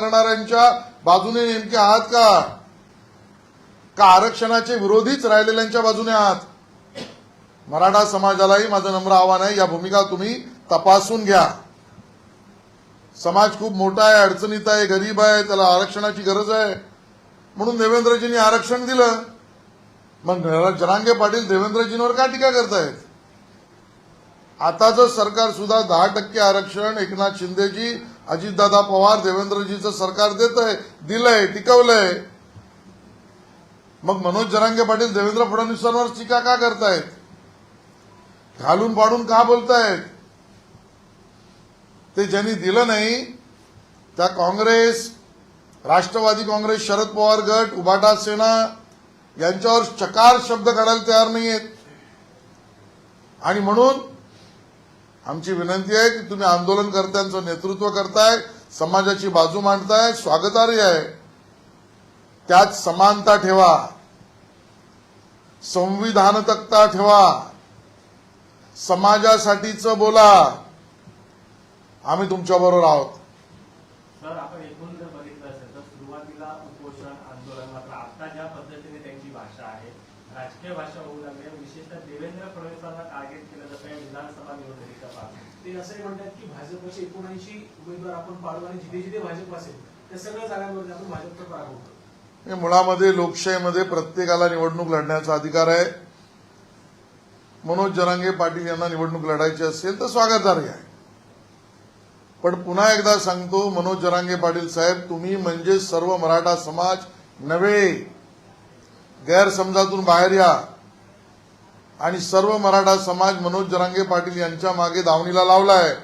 करणाऱ्यांच्या बाजूने नेमके आहात का? का आरक्षणाचे विरोधीच राहिलेल्यांच्या बाजूने आहात? मराठा समाजालाही माझं नम्र आव्हान आहे. या भूमिका तुम्ही तपासून घ्या. समाज खूप मोठा आहे अडचणीत आहे गरीब आहे त्याला आरक्षणाची गरज आहे. म्हणून देवेंद्रजींनी आरक्षण दिलं. मग जरांगे पाटील देवेंद्रजींवर का टीका करतायत? आताचं सरकार सुद्धा दहा टक्के आरक्षण एकनाथ शिंदेजी अजितदादा पवार देवेंद्रजीचं सरकार देत आहे दिलंय टिकवलंय. मग मनोज जरांगे पाटील देवेंद्र फडणवीसांवर टीका का करतायत? घालून पाडून का बोलतायत? ते ज्यांनी दिलं नाही त्या काँग्रेस राष्ट्रवादी काँग्रेस शरद पवार गट उभाटा सेना यांच्यावर चकार शब्द काढायला तयार नाहीयेत. आणि म्हणून आमची विनंती आहे की तुम्ही आंदोलनकर्त्यांचं नेतृत्व करताय समाजाची बाजू मांडताय स्वागतार्ह आहे. त्यात समानता ठेवा. संविधानतकता ठेवा. समाजासाठीचं बोला. आम्ही तुमच्याबरोबर आहोत सर आपण एकूण जर बघितलं असेल तर सुरुवातीला उपोषण आंदोलन मात्र आता ज्या पद्धतीने त्यांची भाषा आहे राजकीय भाषा होऊ लागली आहे. विशेषतः देवेंद्र फडणवीसांना टार्गेट केलं जातं या विधानसभा निवडणुकीच्या पार्श्वभूमीवर. ते असंही म्हणतात की ऐंशी उमेदवार आपण पाडू आणि जिथे जिथे भाजप असेल त्या सगळ्या जागांवरती आपण भाजपचा पराभव मुळामध्ये लोकशाहीमध्ये प्रत्येकाला निवडणूक लढण्याचा अधिकार आहे. मनोज जरांगे पाटील यांना निवडणूक लढायची असेल तर स्वागतार्ह आहे. पण पुन्हा एकदा सांगतो मनोज जरांगे पाटील साहेब तुम्ही म्हणजे सर्व मराठा समाज नव्हे. गैरसमजातून बाहेर या. आणि सर्व मराठा समाज मनोज जरांगे पाटील यांच्या मागे दावणीला लावलाय.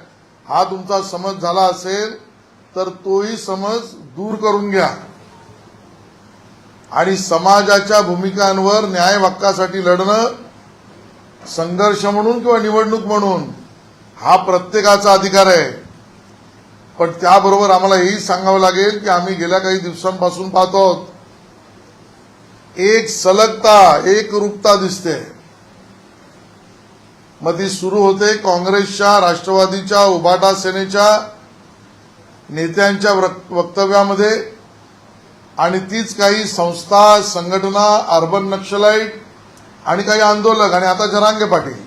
हा तुमचा समज झाला असेल तर तोही समज दूर करून घ्या. आणि समाजाच्या भूमिकांवर न्याय हक्कासाठी लढणं संघर्ष म्हणून किंवा निवडणूक म्हणून हा प्रत्येकाचा अधिकार आहे. पण त्याबरोबर आम्हाला हेही सांगावं लागेल की आम्ही गेल्या काही दिवसांपासून पाहतो एक सलगता एक रूपता दिसते. मग ती सुरू होते काँग्रेसच्या राष्ट्रवादीच्या उबाटा सेनेच्या नेत्यांच्या वक्तव्यामध्ये. आणि तीच काही संस्था संघटना अर्बन नक्षलाईट आणि काही आंदोलक आणि आता जरांगे पाटील.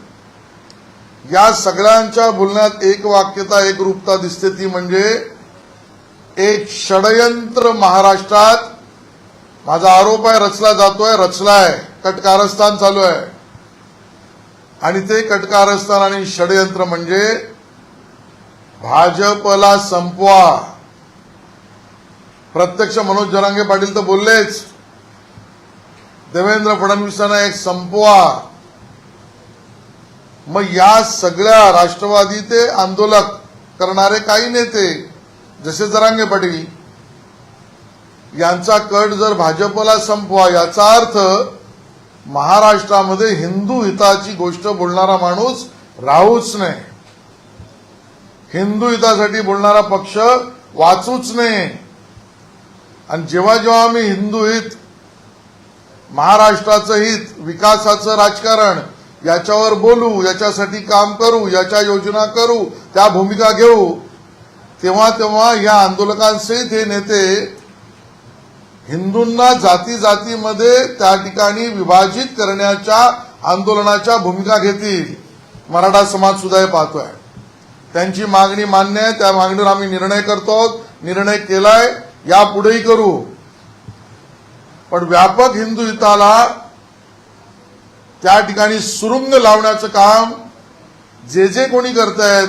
या सगळ्यांच्या बोलण्यात एक वाक्यता एक रूपता दिसते ती म्हणजे एक षडयंत्र महाराष्ट्रात माझा आरोप आहे रचला जातोय रचलाय कटकारस्थान चालू आहे. आणि ते कटकारस्थान आणि षडयंत्र म्हणजे भाजपला संपवा. प्रत्यक्ष मनोज जरांगे पाटील तर बोललेच. देवेंद्र फडणवीसांना एक संपवा. मग या सगळ्या राष्ट्रवादी ते आंदोलक करणारे काही नेते जसे जरांगे पाटील यांचा कट जर भाजपला संपवा याचा अर्थ महाराष्ट्रामध्ये हिंदू हिताची गोष्ट बोलणारा माणूस राहूच नाही. हिंदू हितासाठी बोलणारा पक्ष वाचूच नाही. आणि जेव्हा जेव्हा आम्ही हिंदू हित महाराष्ट्राचं हित विकासाचं राजकारण याच्यावर बोलू याच्यासाठी काम करू याच्या योजना करू त्या भूमिका घेऊ तेव्हा तेव्हा या आंदोलकांसहित हे नेते हिंदूंना जाती जातीमध्ये त्या ठिकाणी विभाजित करण्याच्या आंदोलनाच्या भूमिका घेतील. मराठा समाज सुद्धा हे पाहतोय. त्यांची मागणी मान्य आहे त्या मागणीवर आम्ही निर्णय करतो. निर्णय केलाय यापुढेही करू. पण व्यापक हिंदू हिताला त्या ठिकाणी सुरुंग लावण्याचं काम जे जे कोणी करतायत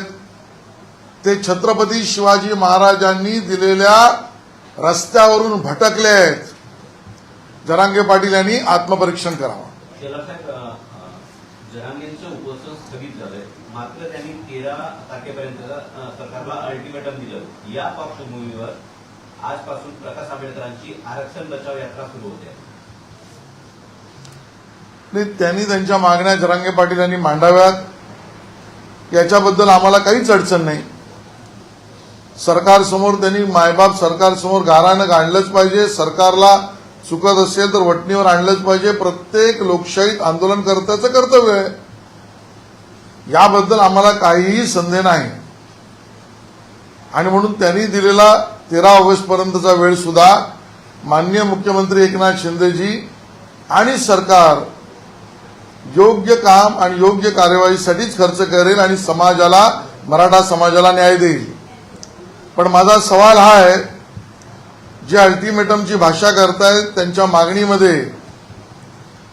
ते छत्रपती शिवाजी महाराजांनी दिलेल्या रस्त्यावरून भटकले आहेत जरांगे पाटील यांनी आत्मपरीक्षण करावं. शेलार साहेब अ, अ, जहांगीरचं उपोषण स्थगित झालंय. मात्र त्यांनी तेरा तारखेपर्यंत अ, सरकारला अल्टिमेटम दिलं. या पार्श्वभूमीवर आजपासून प्रकाश आंबेडकरांची आरक्षण बचाव यात्रा सुरू होते. आणि त्यांनी त्यांच्या मागण्या जरांगे पाटील यांनी मांडाव्यात. याच्याबद्दल आम्हाला काहीच अडचण नाही. सरकारसमोर त्यांनी मायबाप सरकारसमोर गारानं गाणलंच पाहिजे सरकारला चुकत असेल तर वटणीवर आणलंच पाहिजे. प्रत्येक लोकशाहीत आंदोलनकर्त्याचं कर्तव्य आहे. याबद्दल आम्हाला काहीही संदेह नाही. आणि म्हणून त्यांनी दिलेला तेरा ऑगस्ट पर्यंतचा वेळ सुद्धा माननीय मुख्यमंत्री एकनाथ शिंदेजी आणि सरकार योग्य काम आणि योग्य कार्यवाहीसाठीच खर्च करेल आणि समाजाला मराठा समाजाला न्याय देईल. पण माझा सवाल हा आहे जे अल्टिमेटमची भाषा करतायत त्यांच्या मागणीमध्ये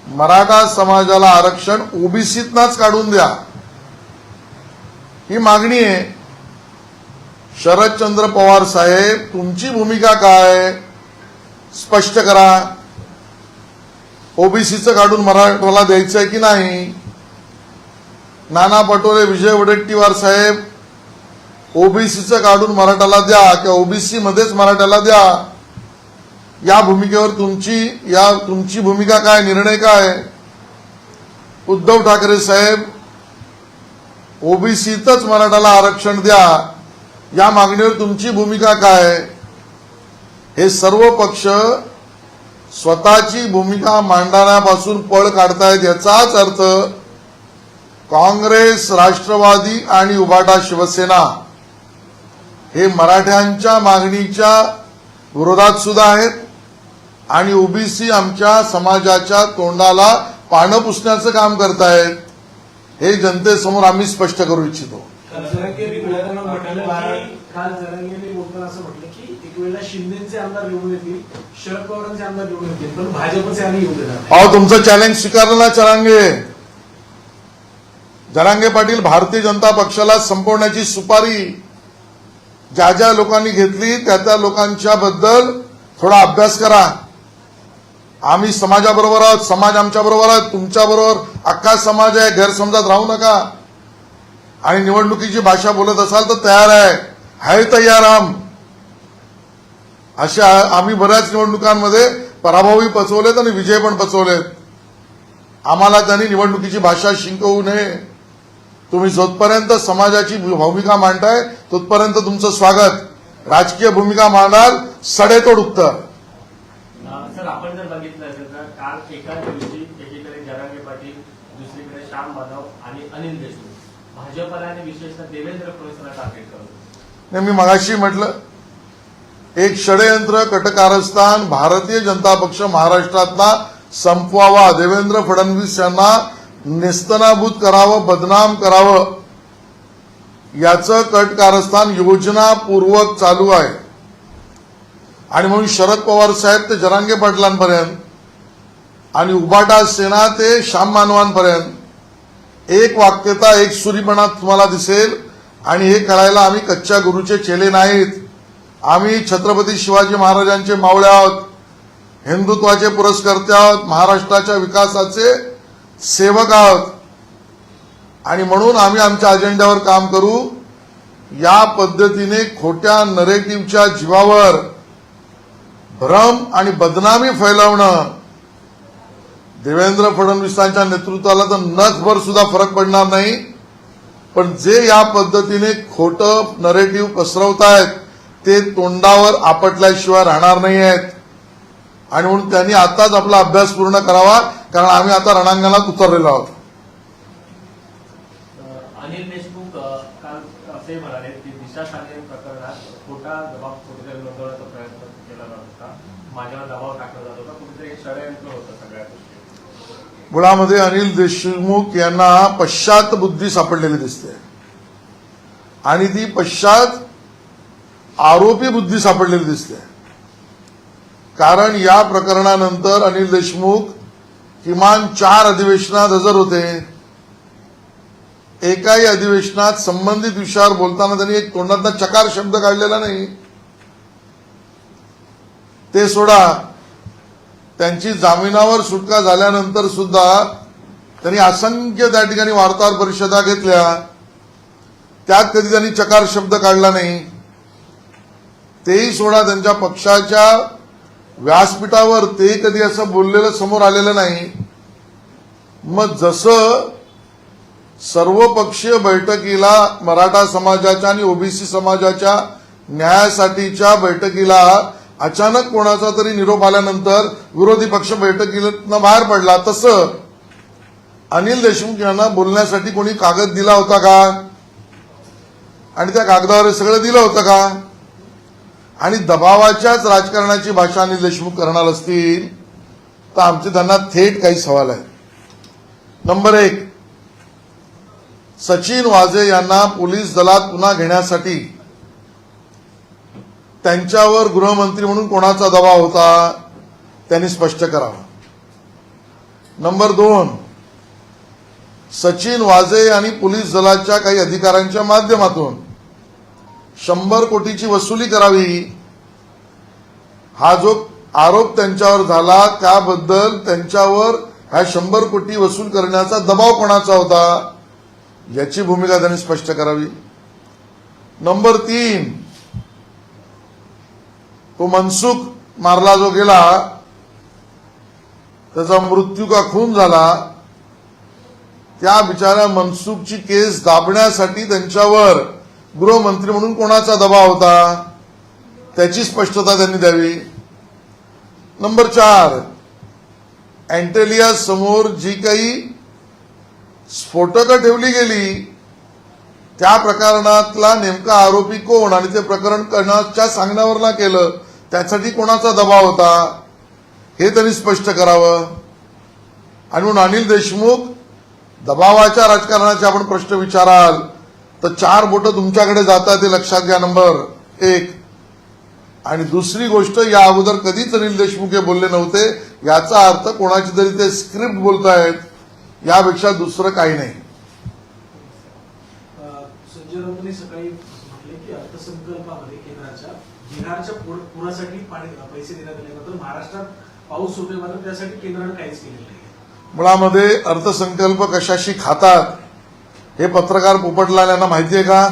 मराठा समाजाला आरक्षण ओबीसीतनाच काढून द्या. ही मागणी आहे. शरदचंद्र पवार साहेब तुमची भूमिका काय स्पष्ट करा. ओबीसीचं काढून मराठाला आहे की नाही? नाना पटोले विजय वडेट्टीवार साहेब ओबीसीचं काढून मराठाला द्या किंवा ओबीसी मध्येच मराठाला द्या. या भूमिकेवर तुमची या तुमची भूमिका काय निर्णय काय? उद्धव ठाकरे साहेब ओबीसीतच मराठाला आरक्षण द्या. या मागणीवर तुमची भूमिका काय? हे सर्व पक्ष स्वतःची भूमिका मांडण्यापासून पळ काढतायत याचाच अर्थ काँग्रेस राष्ट्रवादी आणि उभाटा शिवसेना. हे मराठ्यांच्या मागणीच्या विरोधात सुद्धा आहेत. आणि ओबीसी आमच्या समाजाच्या तोंडाला पानं पुसण्याचं काम करतायत. हे जनतेसमोर आम्ही स्पष्ट करू इच्छितो. काल जरांगेंनी बोलताना म्हटलं की काल जरांगेंनी बोलताना असं म्हटलं की एक वेळेला शिंदेचे आमदार निवडून येतील शरद पवारांचे आमदार निवडून येतील पण भाजपचे आणि येऊ देणार अहो तुमचं चॅलेंज स्वीकारलं ना चरांगे जरांगे पाटील भारतीय जनता पक्षाला संपवण्याची सुपारी. ज्या ज्या लोकांनी घेतली त्या त्या लोकांच्या बद्दल थोडा अभ्यास करा. आम्ही समाजाबरोबर आहोत समाज आमच्याबरोबर आहोत तुमच्याबरोबर अख्खा समाज आहे गैरसमजात राहू नका. आणि निवडणुकीची भाषा बोलत असाल तर तयार आहे. हाय तयार आम अशा आम्ही बऱ्याच निवडणुकांमध्ये पराभवही पचवलेत आणि विजय पण पचवलेत. आम्हाला त्यांनी निवडणुकीची भाषा शिंकवू नये. तुम्ही जोतपर्यंत समाजाची भूमिका मांडताय तोपर्यंत तुमचं स्वागत. राजकीय भूमिका मांडाल सडेतोड उत्तर सर आपण जर बघितलं तर काल एकाच दिवशी एकीकडे जरांगे पाटील दुसरीकडे श्याम माधव आणि अनिल देशमुख. भाजपला आणि विशेषतः देवेंद्र फडणवीसला टार्गेट करतो नाही मी मगाशी म्हटलं एक षडयंत्र कटकारस्थान भारतीय जनता पक्ष महाराष्ट्रातला संपवावा. देवेंद्र फडणवीस यांना नेस्तनाभूत करावं बदनाम करावं याचं कटकारस्थान योजनापूर्वक चालू आहे. आणि म्हणून शरद पवार साहेब ते जरांगे पाटलांपर्यंत आणि उबाटा सेना ते श्याम मानवांपर्यंत एक वाक्यता एक सुरीपणा तुम्हाला दिसेल. आणि हे करायला आम्ही कच्च्या गुरुचे चेले नाहीत. आम्ही छत्रपती शिवाजी महाराजांचे मावळे आहोत. हिंदुत्वाचे पुरस्कर्ते आहोत. महाराष्ट्राच्या विकासाचे सेवक आहोत. आणि म्हणून आम्ही आमच्या अजेंड्यावर काम करू. या पद्धतीने खोट्या नरेटिव्हच्या जीवावर भ्रम आणि बदनामी फैलावणं देवेंद्र फडणवीसांच्या नेतृत्वाला तर नखभर सुद्धा फरक पडणार नाही. पण जे या पद्धतीने खोटं नरेटिव्ह पसरवतायत ते तोंडावर आपटल्याशिवाय राहणार नाही आहेत आणि म्हणून त्यांनी आताच आपला अभ्यास पूर्ण करावा. कारण आम्ही आता रणांगणात उतरलेलो आहोत. अनिल देशमुख काल असे म्हणाले की दिशा शालेय प्रकरणात खोटा दबाव कुठेतरी नोंदवण्याचा प्रयत्न केला जात होता माझ्यावर दबाव टाकला जात होता. कुठेतरी एक षडयंत्र होतं सगळ्या गोष्टी. मुळामध्ये अनिल देशमुख यांना पश्चात बुद्धी सापडलेली दिसते. आणि ती पश्चात आरोपी बुद्धी सापडलेली दिसते. कारण या प्रकरणानंतर अनिल देशमुख किमान चार अधिवेशनात हजर होते. एकाही अधिवेशनात संबंधित विषयावर बोलताना त्यांनी एक तोंडातला चकार शब्द काढलेला नाही. ते सोडा त्यांची जामिनावर सुटका झाल्यानंतर सुद्धा त्यांनी असंख्य त्या ठिकाणी वार्ताहर परिषदा घेतल्या. त्यात कधी त्यांनी चकार शब्द काढला नाही. तेही सोडा त्यांच्या पक्षाच्या व्यासपीठावर ते कधी असं बोललेलं समोर आलेलं नाही. मग जसं सर्वपक्षीय बैठकीला मराठा समाजाच्या आणि ओबीसी समाजाच्या न्यायासाठीच्या बैठकीला अचानक कोणाचा तरी निरोप आल्यानंतर विरोधी पक्ष बैठकीतनं बाहेर पडला. तसं अनिल देशमुख यांना बोलण्यासाठी कोणी कागद दिला होता का? आणि त्या कागदावर सगळं दिलं होतं का? आणि दबावाच्याच राजकारणाची भाषा आणि देशमुख करणार असतील तर आमचे त्यांना थेट काही सवाल आहेत. नंबर एक सचिन वाझे यांना पोलीस दलात पुन्हा घेण्यासाठी त्यांच्यावर गृहमंत्री म्हणून कोणाचा दबाव होता त्यांनी स्पष्ट करावा. नंबर दोन सचिन वाजे आणि पोलीस दलाच्या काही अधिकाऱ्यांच्या माध्यमातून शंभर कोटीची वसुली करावी. हा जो आरोप त्यांच्यावर झाला त्याबद्दल त्यांच्यावर ह्या शंभर कोटी वसूल करण्याचा दबाव कोणाचा होता याची भूमिका त्यांनी स्पष्ट करावी. नंबर तीन तो मनसुख मारला जो गेला त्याचा मृत्यू का खून झाला त्या बिचाऱ्या मनसुखची केस दाबण्यासाठी त्यांच्यावर गृहमंत्री म्हणून कोणाचा दबाव होता? त्याची स्पष्टता त्यांनी द्यावी. नंबर चार अँटेलिया समोर जी काही स्फोटकं ठेवली गेली त्या प्रकरणातला नेमका आरोपी कोण आणि ते प्रकरण करण्याच्या सांगण्यावर ना केलं? त्यासाठी कोणाचा दबाव होता? हे त्यांनी स्पष्ट करावं. आणि म्हणून अनिल देशमुख दबावाच्या राजकारणाचे आपण प्रश्न विचाराल. तर चार बोटं तुमच्याकडे जातात ते लक्षात घ्या नंबर एक. आणि दुसरी गोष्ट या अगोदर कधीच अनिल देशमुख हे बोलले नव्हते. याचा अर्थ कोणाची तरी ते स्क्रिप्ट बोलतायत यापेक्षा दुसरं काही नाही. संजय राऊतांनी सकाळी म्हटले की अर्थसंकल्पामध्ये केंद्राच्या बिहारच्या पूर- पुरासाठी पैसे देण्यात आले. मात्र महाराष्ट्रात पाऊस होतोय मात्र त्यासाठी केंद्राने काहीच केलेलं नाही मुळामध्ये अर्थसंकल्प कशाशी खातात हे पत्रकार पोपटला यांना माहिती आहे का?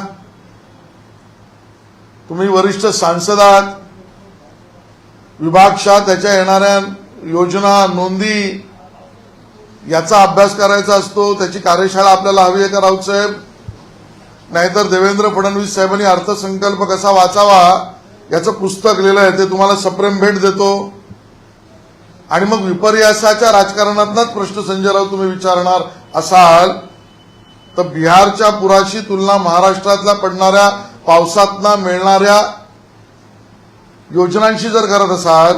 तुम्ही वरिष्ठ सांसद आहात. विभागशाह त्याच्या येणाऱ्या योजना नोंदी याचा अभ्यास करायचा असतो. त्याची कार्यशाळा आपल्याला हवी आहे का राऊत साहेब? नाहीतर देवेंद्र फडणवीस साहेबांनी अर्थसंकल्प कसा वाचावा याचं पुस्तक लिहिलं आहे. ते तुम्हाला सप्रेम भेट देतो. आणि मग विपर्यासाच्या राजकारणातलाच प्रश्न संजय राऊत तुम्ही विचारणार असाल. तर बिहारच्या पुराची तुलना महाराष्ट्रातल्या पडणाऱ्या पावसातना मिळणाऱ्या योजनांशी जर करत असाल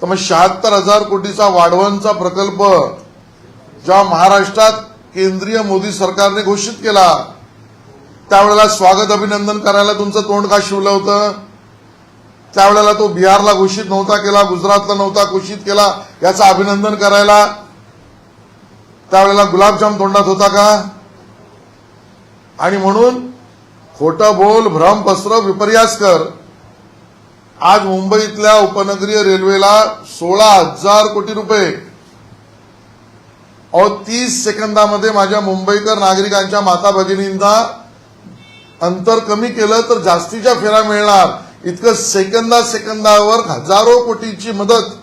तर मग शहात्तर हजार कोटीचा वाढवणचा प्रकल्प जेव्हा महाराष्ट्रात केंद्रीय मोदी सरकारने घोषित केला त्यावेळेला स्वागत अभिनंदन करायला तुमचं तोंड का शिवलं होतं? त्यावेळेला तो बिहारला घोषित नव्हता केला गुजरातला नव्हता घोषित केला याचं अभिनंदन करायला त्यावेळेला गुलाबजाम तोंडात होता का? आणि म्हणून खोटं बोल भ्रम पसरव विपर्यास कर. आज मुंबईतल्या उपनगरीय रेल्वेला सोळा हजार कोटी रुपये. अहो तीस सेकंदामध्ये माझ्या मुंबईकर नागरिकांच्या माता भगिनींना अंतर कमी केलं तर जास्तीच्या फेऱ्या मिळणार. इतकं सेकंदा सेकंदावर हजारो कोटीची मदत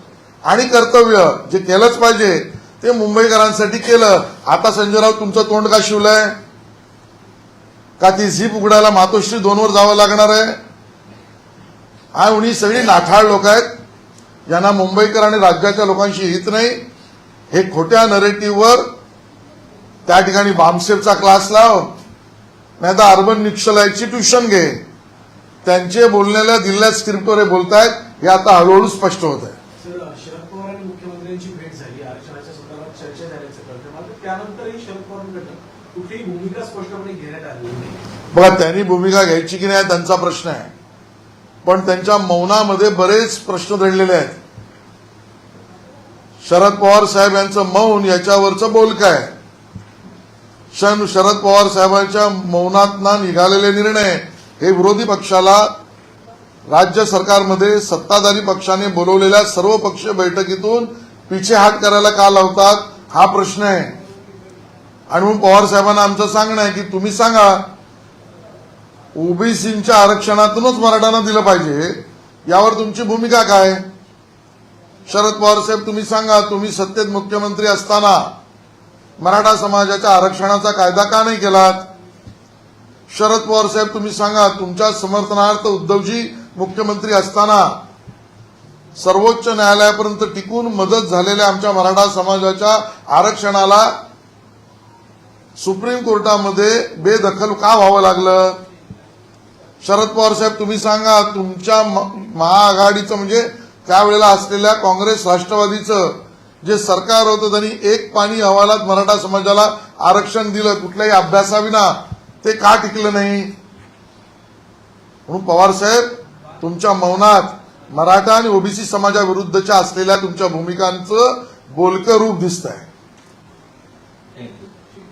आणि कर्तव्य जे केलंच पाहिजे ते मुंबईकरांसाठी केलं. आता संजयराव तुमचं तोंड का शिवलंय? का ती झीप उघडायला मातोश्री दोनवर जावं लागणार आहे? हा उणी सगळी नाठाळ लोक आहेत. यांना मुंबईकर आणि राज्याच्या लोकांशी हित नाही. हे खोट्या नरेटिव्हवर त्या ठिकाणी बामसेफचा क्लास लाव. नाही तर अर्बन निक्षलायची ट्युशन घे. त्यांचे बोलण्याला दिलेल्या स्क्रिप्टवर हे बोलतायत. हे आता हळूहळू स्पष्ट होत आहे. मुख्यमंत्र्यांची भेट झाली. आरक्षणाच्या संदर्भात चर्चा झाल्याचं कळतं. मात्र त्यानंतरही शरद पवारांकडनं कुठलीही भूमिका स्पष्टपणे घेण्यात बघा त्यांनी भूमिका घ्यायची की नाही त्यांचा प्रश्न आहे. पण त्यांच्या मौनामध्ये बरेच प्रश्न दडलेले आहेत. शरद पवार साहेब यांचं मौन याच्यावरचं बोल काय? शन शरद पवार साहेबांच्या मौनातना निघालेले निर्णय हे विरोधी पक्षाला राज्य सरकारमध्ये सत्ताधारी पक्षाने बोलवलेल्या सर्व पक्षीय बैठकीतून पिछेहाट करायला का लावतात? हा प्रश्न आहे. आणि म्हणून पवार साहेबांना आमचं सांगणं आहे की तुम्ही सांगा ओबीसीच्या आरक्षणातूनच मराठ्यांना दिलं पाहिजे. यावर तुमची भूमिका काय? शरद पवार साहेब तुम्ही सांगा तुम्ही सत्तेत मुख्यमंत्री असताना मराठा समाजाच्या आरक्षणाचा कायदा का नाही केलात? शरद पवार साहेब तुम्ही सांगा तुमच्या समर्थनार्थ उद्धवजी मुख्यमंत्री असताना सर्वोच्च न्यायालयापर्यंत टिकून मदत झालेल्या आमच्या मराठा समाजाच्या आरक्षणाला सुप्रीम कोर्टामध्ये बेदखल का व्हावं लागलं? शरद पवार साहेब तुम्ही सांगा तुमच्या म- महाआघाडीचं म्हणजे त्यावेळेला असलेल्या काँग्रेस राष्ट्रवादीचं जे सरकार होतं त्यांनी एक पाणी अहवालात मराठा समाजाला आरक्षण दिलं कुठल्याही अभ्यासाविना ते का टिकलं नाही? म्हणून पवार साहेब तुमच्या मौनात मराठा आणि ओबीसी समाजाविरुद्धच्या असलेल्या तुमच्या भूमिकांचं बोलकं रूप दिसत आहे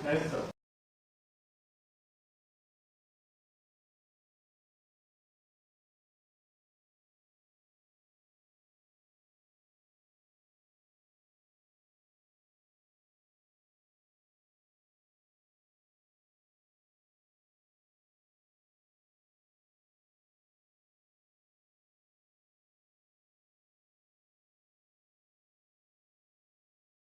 थँक्यू नाही सर